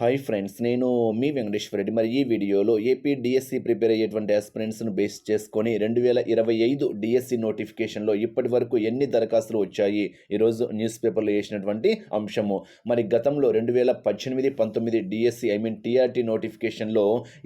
Hi friends నేను మీ వెంకటేశ్వర రెడ్డి. మరి ఈ వీడియోలో ఏపీ డిఎస్సి ప్రిపేర్ అయ్యేటువంటి ఆస్పిరెంట్స్ను బేస్ చేసుకొని రెండు వేల ఇరవై ఐదు డిఎస్సి నోటిఫికేషన్లో ఇప్పటి వరకు ఎన్ని దరఖాస్తులు వచ్చాయి? ఈరోజు న్యూస్ పేపర్లో వేసినటువంటి అంశము. మరి గతంలో రెండు వేల పద్దెనిమిది పంతొమ్మిది డిఎస్సి ఐ మీన్ టీఆర్టీ నోటిఫికేషన్లో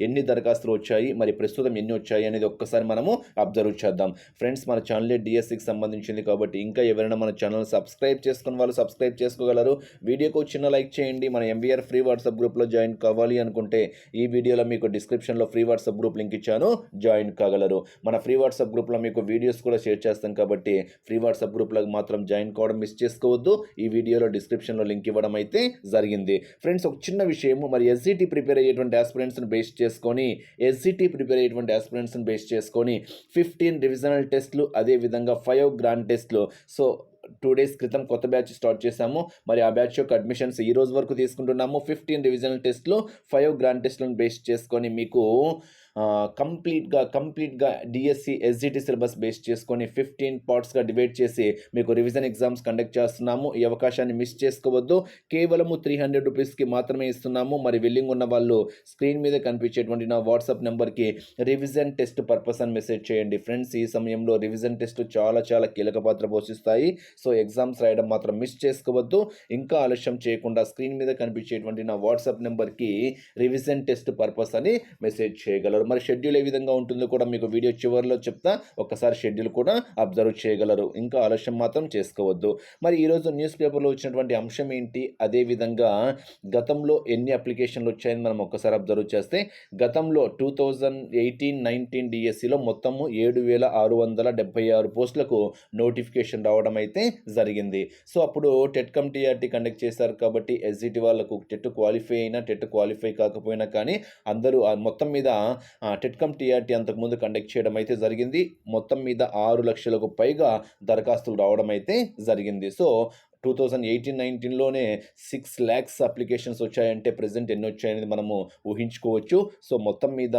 ఎన్ని దరఖాస్తులు వచ్చాయి? మరి ప్రస్తుతం ఎన్ని వచ్చాయి అనేది ఒక్కసారి మనము అబ్జర్వ్ చేద్దాం. ఫ్రెండ్స్ మన ఛానలే డిఎస్సికి సంబంధించింది కాబట్టి ఇంకా ఎవరైనా మన ఛానల్ సబ్స్క్రైబ్ చేసుకున్న వాళ్ళు సబ్స్క్రైబ్ చేసుకోగలరు. వీడియోకు చిన్న లైక్ చేయండి. మన ఎంబీఆర్ ఫ్రీ వాట్సాప్ గ్రూప్లో జాయిన్ కావాలి అనుకుంటే ఈ వీడియోలో మీకు డిస్క్రిప్షన్లో ఫ్రీ వాట్సాప్ గ్రూప్ లింక్ ఇచ్చాను. జాయిన్ కాగలరు. మన ఫ్రీ వాట్సాప్ గ్రూప్లో మీకు వీడియోస్ కూడా షేర్ చేస్తాం కాబట్టి ఫ్రీ వాట్సాప్ గ్రూప్లో మాత్రం జాయిన్ కావడం మిస్ చేసుకోవద్దు. ఈ వీడియోలో డిస్క్రిప్షన్లో లింక్ ఇవ్వడం అయితే జరిగింది. ఫ్రెండ్స్ ఒక చిన్న విషయము. మరి ఎస్జిటి ప్రిపేర్ అయ్యేటువంటి ఆస్పిరెంట్స్ని బేస్ చేసుకొని ఎస్జిటి ప్రిపేర్ అయ్యేటువంటి ఆస్పిరెంట్స్ని బేస్ చేసుకొని ఫిఫ్టీన్ రివిజనల్ టెస్ట్లు అదేవిధంగా ఫైవ్ గ్రాండ్ టెస్ట్లు. సో టూ డేస్ క్రితం కొత్త బ్యాచ్ స్టార్ట్ చేశాము. మరి ఆ బ్యాచ్ యొక్క అడ్మిషన్స్ ఈ రోజు వరకు తీసుకుంటున్నాము. ఫిఫ్టీన్ డివిజనల్ టెస్ట్లు ఫైవ్ గ్రాండ్ టెస్ట్లను బేస్ చేసుకొని మీకు కంప్లీట్గా కంప్లీట్గా డిఎస్సి ఎస్జిటి సిలబస్ బేస్ చేసుకొని ఫిఫ్టీన్ పార్ట్స్గా డివైడ్ చేసి మీకు రివిజన్ ఎగ్జామ్స్ కండక్ట్ చేస్తున్నాము. ఈ అవకాశాన్ని మిస్ చేసుకోవద్దు. కేవలము త్రీ హండ్రెడ్ రూపీస్కి మాత్రమే ఇస్తున్నాము. మరి విల్లింగ్ ఉన్న వాళ్ళు స్క్రీన్ మీద కనిపించేటువంటి నా వాట్సాప్ నెంబర్కి రివిజన్ టెస్ట్ పర్పస్ అని మెసేజ్ చేయండి. ఫ్రెండ్స్ ఈ సమయంలో రివిజన్ టెస్ట్ చాలా చాలా కీలక పాత్ర పోషిస్తాయి. సో ఎగ్జామ్స్ రాయడం మాత్రం మిస్ చేసుకోవద్దు. ఇంకా ఆలస్యం చేయకుండా స్క్రీన్ మీద కనిపించేటువంటి నా వాట్సాప్ నెంబర్కి రివిజన్ టెస్ట్ పర్పస్ అని మెసేజ్ చేయగలరు. మరి షెడ్యూల్ ఏ విధంగా ఉంటుందో కూడా మీకు వీడియో చివరిలో చెప్తా. ఒకసారి షెడ్యూల్ కూడా అబ్జర్వ్ చేయగలరు. ఇంకా ఆలస్యం మాత్రం చేసుకోవద్దు. మరి ఈరోజు న్యూస్ పేపర్లో వచ్చినటువంటి అంశం ఏంటి? అదేవిధంగా గతంలో ఎన్ని అప్లికేషన్లు వచ్చాయని మనం ఒక్కసారి అబ్జర్వ్ చేస్తే గతంలో టూ థౌజండ్ ఎయిటీన్ నైన్టీన్ డిఎస్సిలో మొత్తము ఏడు వేల ఆరు వందల డెబ్బై ఆరు పోస్టులకు నోటిఫికేషన్ రావడం అయితే జరిగింది. సో అప్పుడు టెట్ కమ్ టీఆర్టీ కండక్ట్ చేశారు కాబట్టి ఎస్జిటి వాళ్ళకు టెట్ క్వాలిఫై అయినా టెట్ క్వాలిఫై కాకపోయినా కానీ అందరూ ఆ మొత్తం మీద టెట్కమ్ టీఆర్టీ అంతకుముందు కండక్ట్ చేయడం అయితే జరిగింది. మొత్తం మీద ఆరు లక్షలకు పైగా దరఖాస్తులు రావడం అయితే జరిగింది. సో టూ థౌజండ్ ఎయిటీన్ నైన్టీన్లోనే సిక్స్ ల్యాక్స్ అప్లికేషన్స్ వచ్చాయంటే ప్రజెంట్ ఎన్ని వచ్చాయనేది మనము ఊహించుకోవచ్చు. సో మొత్తం మీద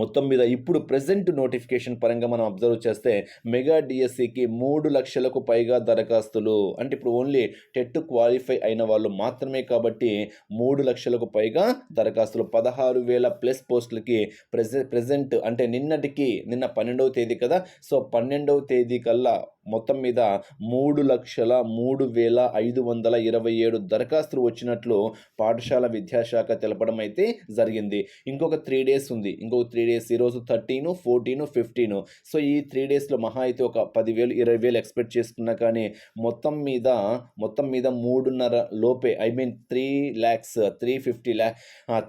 మొత్తం మీద ఇప్పుడు ప్రజెంట్ నోటిఫికేషన్ పరంగా మనం అబ్జర్వ్ చేస్తే మెగా డిఎస్సికి మూడు లక్షలకు పైగా దరఖాస్తులు. అంటే ఇప్పుడు ఓన్లీ టెట్ క్వాలిఫై అయిన వాళ్ళు మాత్రమే కాబట్టి మూడు లక్షలకు పైగా దరఖాస్తులు. పదహారు వేల ప్లస్ పోస్టులకి ప్రెజె ప్రజెంట్ అంటే నిన్నటికి నిన్న పన్నెండవ తేదీ కదా? సో పన్నెండవ తేదీ కల్లా మొత్తం మీద మూడు లక్షల మూడు వేల ఐదు వందల ఇరవై ఏడు దరఖాస్తులు వచ్చినట్లు పాఠశాల విద్యాశాఖ తెలపడం అయితే జరిగింది. ఇంకొక త్రీ డేస్ ఉంది. ఇంకొక త్రీ డేస్ ఈరోజు థర్టీను ఫోర్టీను ఫిఫ్టీను. సో ఈ త్రీ డేస్లో మహా అయితే ఒక పదివేలు ఇరవై వేలు ఎక్స్పెక్ట్ చేసుకున్నా కానీ మొత్తం మీద మొత్తం మీద మూడున్నర లోపే I mean three lakhs three fifty lakh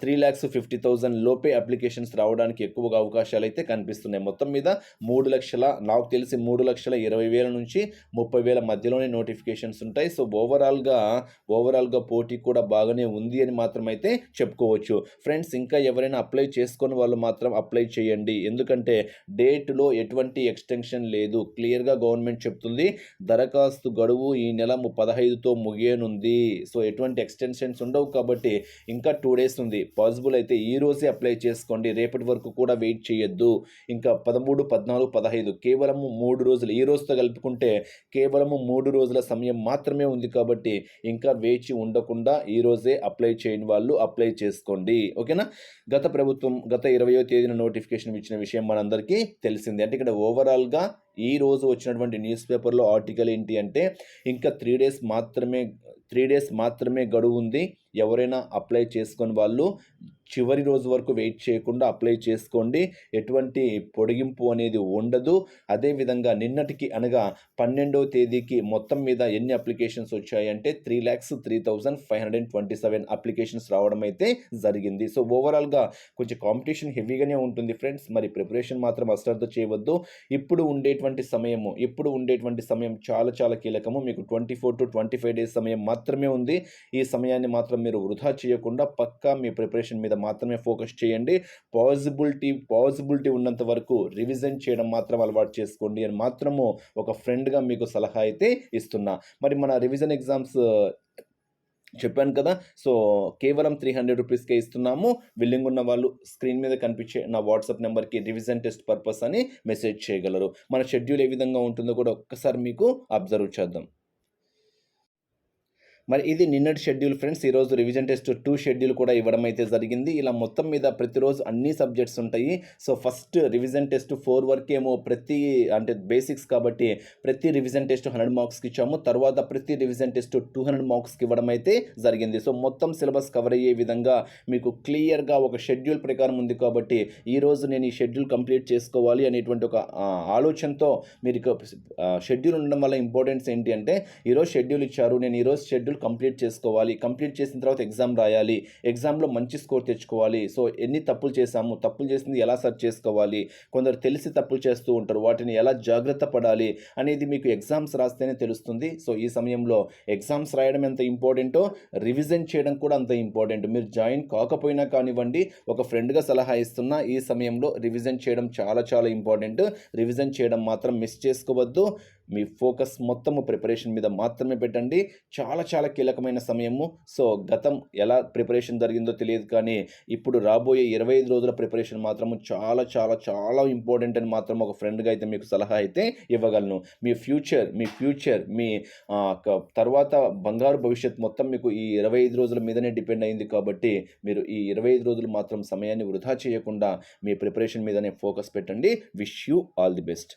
three lakhs fifty thousand లోపే అప్లికేషన్స్ రావడానికి ఎక్కువగా అవకాశాలు అయితే కనిపిస్తున్నాయి. మొత్తం మీద మూడు లక్షల నాకు తెలిసి మూడు లక్షల ఇరవై వేల నుంచి ముప్పై వేల మధ్యలోనే నోటిఫికేషన్స్ ఉంటాయి. సో ఓవరాల్గా ఓవరాల్గా పోటీ కూడా బాగానే ఉంది అని మాత్రం అయితే చెప్పుకోవచ్చు. ఫ్రెండ్స్ ఇంకా ఎవరైనా అప్లై చేసుకొని వాళ్ళు మాత్రం అప్లై చేయండి. ఎందుకంటే డేట్లో ఎటువంటి ఎక్స్టెన్షన్ లేదు. క్లియర్గా గవర్నమెంట్ చెప్తుంది దరఖాస్తు గడువు ఈ నెల పదహైదుతో ముగియనుంది. సో ఎటువంటి ఎక్స్టెన్షన్స్ ఉండవు కాబట్టి ఇంకా టూ డేస్ ఉంది. పాసిబుల్ అయితే ఈ రోజే అప్లై చేసుకోండి. రేపటి వరకు కూడా వెయిట్ చేయొద్దు. ఇంకా పదమూడు పద్నాలుగు పదహైదు కేవలము మూడు రోజులు. ఈ రోజుతో కలుపుకుంటే కేవలము మూడు రోజుల సమయం మాత్రమే ఉంది కాబట్టి ఇంకా వేచి ఉండకుండా ఈ రోజే అప్లై చేయని వాళ్ళు అప్లై చేసుకోండి. ఓకేనా? గత ప్రభుత్వం గత ఇరవయో తేదీన నోటిఫికేషన్ ఇచ్చిన విషయం మనందరికీ తెలిసింది. అంటే ఇక్కడ ఓవరాల్గా ఈ రోజు వచ్చినటువంటి న్యూస్ పేపర్లో ఆర్టికల్ ఏంటి అంటే ఇంకా త్రీ డేస్ మాత్రమే త్రీ డేస్ మాత్రమే గడువు ఉంది. ఎవరైనా అప్లై చేసుకొని వాళ్ళు చివరి రోజు వరకు వెయిట్ చేయకుండా అప్లై చేసుకోండి. ఎటువంటి పొడిగింపు అనేది ఉండదు. అదేవిధంగా నిన్నటికి అనగా పన్నెండవ తేదీకి మొత్తం మీద ఎన్ని అప్లికేషన్స్ వచ్చాయంటే three lakhs three thousand five hundred and twenty seven applications రావడం అయితే జరిగింది. సో ఓవరాల్గా కొంచెం కాంపిటీషన్ హెవీగానే ఉంటుంది ఫ్రెండ్స్. మరి ప్రిపరేషన్ మాత్రం అశ్రద్ధ చేయవద్దు. ఇప్పుడు ఉండేటువంటి సమయము ఇప్పుడు ఉండేటువంటి సమయం చాలా చాలా కీలకము. మీకు twenty four to twenty five days సమయం మాత్రమే ఉంది. ఈ సమయాన్ని మాత్రం మీరు వృధా చేయకుండా పక్కా మీ ప్రిపరేషన్ మీద మాత్రమే ఫోకస్ చేయండి. పాజిబిలిటీ పాజిబిలిటీ ఉన్నంత వరకు రివిజన్ చేయడం మాత్రం అలవాటు చేసుకోండి అని మాత్రము ఒక ఫ్రెండ్గా మీకు సలహా అయితే ఇస్తున్నా. మరి మన రివిజన్ ఎగ్జామ్స్ చెప్పాను కదా సో కేవలం త్రీ హండ్రెడ్ రూపీస్కే ఇస్తున్నాము. విల్లింగ్ ఉన్న వాళ్ళు స్క్రీన్ మీద కనిపించే నా వాట్సాప్ నెంబర్కి రివిజన్ టెస్ట్ పర్పస్ అని మెసేజ్ చేయగలరు. మన షెడ్యూల్ ఏ విధంగా ఉంటుందో కూడా ఒక్కసారి మీకు అబ్జర్వ్ చేద్దాం. మరి ఇది నిన్నటి షెడ్యూల్ ఫ్రెండ్స్ ఈరోజు రివిజన్ టెస్ట్ టూ షెడ్యూల్ కూడా ఇవ్వడం అయితే జరిగింది. ఇలా మొత్తం మీద ప్రతిరోజు అన్ని సబ్జెక్ట్స్ ఉంటాయి. So first revision test four వరకు ఏమో ప్రతి అంటే బేసిక్స్ కాబట్టి ప్రతి రివిజన్ టెస్ట్ హండ్రెడ్ మార్క్స్కి ఇచ్చాము. తర్వాత ప్రతి రివిజన్ టెస్ట్ టూ హండ్రెడ్ మార్క్స్కి ఇవ్వడం అయితే జరిగింది. సో మొత్తం సిలబస్ కవర్ అయ్యే విధంగా మీకు క్లియర్గా ఒక షెడ్యూల్ ప్రకారం ఉంది కాబట్టి ఈరోజు నేను ఈ షెడ్యూల్ కంప్లీట్ చేసుకోవాలి అనేటువంటి ఒక ఆలోచనతో మీరు షెడ్యూల్ ఉండడం వల్ల ఇంపార్టెన్స్ ఏంటి అంటే ఈరోజు షెడ్యూల్ ఇచ్చారు. నేను ఈరోజు షెడ్యూల్ కంప్లీట్ చేసుకోవాలి. కంప్లీట్ చేసిన తర్వాత ఎగ్జామ్ రాయాలి. ఎగ్జామ్లో మంచి స్కోర్ తెచ్చుకోవాలి. సో ఎన్ని తప్పులు చేశాము తప్పులు చేసింది ఎలా సర్చ్ చేసుకోవాలి కొందరు తెలిసి తప్పులు చేస్తూ ఉంటారు వాటిని ఎలా జాగ్రత్త పడాలి అనేది మీకు ఎగ్జామ్స్ రాస్తేనే తెలుస్తుంది. సో ఈ సమయంలో ఎగ్జామ్స్ రాయడం ఎంత ఇంపార్టెంటో రివిజన్ చేయడం కూడా అంత ఇంపార్టెంట్. మీరు జాయిన్ కాకపోయినా కానివ్వండి ఒక ఫ్రెండ్గా సలహా ఇస్తున్నా ఈ సమయంలో రివిజన్ చేయడం చాలా చాలా ఇంపార్టెంట్. రివిజన్ చేయడం మాత్రం మిస్ చేసుకోవద్దు. మీ ఫోకస్ మొత్తము ప్రిపరేషన్ మీద మాత్రమే పెట్టండి. చాలా చాలా కీలకమైన సమయము. సో గతం ఎలా ప్రిపరేషన్ జరిగిందో తెలియదు కానీ ఇప్పుడు రాబోయే ఇరవై ఐదు రోజుల ప్రిపరేషన్ మాత్రము చాలా చాలా చాలా ఇంపార్టెంట్ అని మాత్రం ఒక ఫ్రెండ్గా అయితే మీకు సలహా అయితే ఇవ్వగలను. మీ ఫ్యూచర్ మీ ఫ్యూచర్ మీ తర్వాత బంగారు భవిష్యత్ మొత్తం మీకు ఈ ఇరవై ఐదు రోజుల మీదనే డిపెండ్ అయింది కాబట్టి మీరు ఈ ఇరవై ఐదు రోజులు మాత్రం సమయాన్ని వృధా చేయకుండా మీ ప్రిపరేషన్ మీదనే ఫోకస్ పెట్టండి. Wish you all the best.